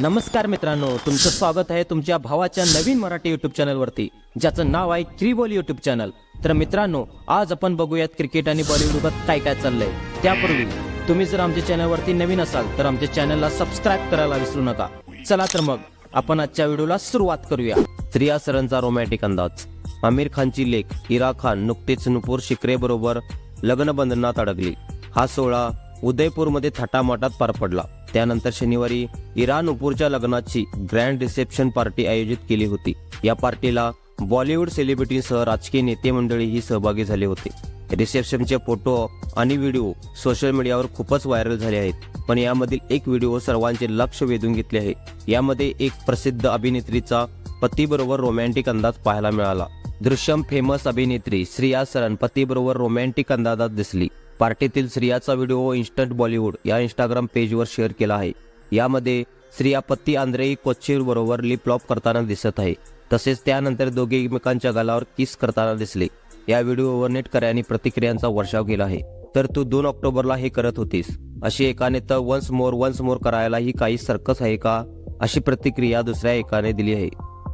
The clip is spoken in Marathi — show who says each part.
Speaker 1: नमस्कार मित्रांनो तुमचं स्वागत आहे तुमच्या भावाच्या नवीन मराठी युट्यूब चॅनलवरती ज्याचं नाव आहे त्रिबोल युट्यूब चॅनल तर मित्रांनो आज आपण बघूयात क्रिकेट आणि बॉलिवूडवर काय काय चाललंय. त्यापूर्वी तुम्ही जर आमच्या चॅनलवरती नवीन असाल तर आमच्या चॅनलला सबस्क्राईब करायला विसरू नका. चला तर मग आपण आजच्या व्हिडिओला सुरुवात करूया. स्त्रिया सरांचा रोमॅटिक अंदाज. आमिर खानची लेख इरा खान नुकतेच नुपूर शिकरे बरोबर लग्नबंधनात अडकली. हा सोहळा उदयपूरमध्ये थाटामाटात पार पडला. त्यानंतर शनिवारी इराण उपूरच्या लग्नाची ग्रँड रिसेप्शन पार्टी आयोजित केली होती. या पार्टीला बॉलिवूड सेलिब्रिटीसह राजकीय नेते मंडळीही सहभागी झाले होते. रिसेप्शनचे फोटो आणि व्हिडिओ सोशल मीडियावर खूपच व्हायरल झाले आहेत पण यामधील एक व्हिडिओ सर्वांचे लक्ष वेधून घेतले आहे. यामध्ये एक प्रसिद्ध अभिनेत्रीचा पतीबरोबर रोमॅन्टिक अंदाज पाहायला मिळाला. दृश्यम फेमस अभिनेत्री श्रिया सरन पतीबरोबर रोमॅन्टिक अंदाजात दिसली. पार्टीतील स्त्रियाचा व्हिडिओ इन्स्टंट बॉलिवूड या इंस्टाग्राम पेजवर शेअर केला आहे. यामध्ये श्रिया पती आंद्रेई कोच्चीर बरोबर लिप लॉप करताना दिसत आहे. तसेच त्यानंतर दोघे एकमेकांच्या गालावर किस करताना दिसले. या व्हिडिओवर नेटकऱ्यांनी प्रतिक्रियांचा वर्षाव केला आहे. तर तू दोन ऑक्टोबरला हे करत होतीस. अशी एकाने तर वन्स मोर वन्स मोर करायला ही काही सर्कस आहे का? अशी प्रतिक्रिया दुसऱ्या एकाने दिली आहे.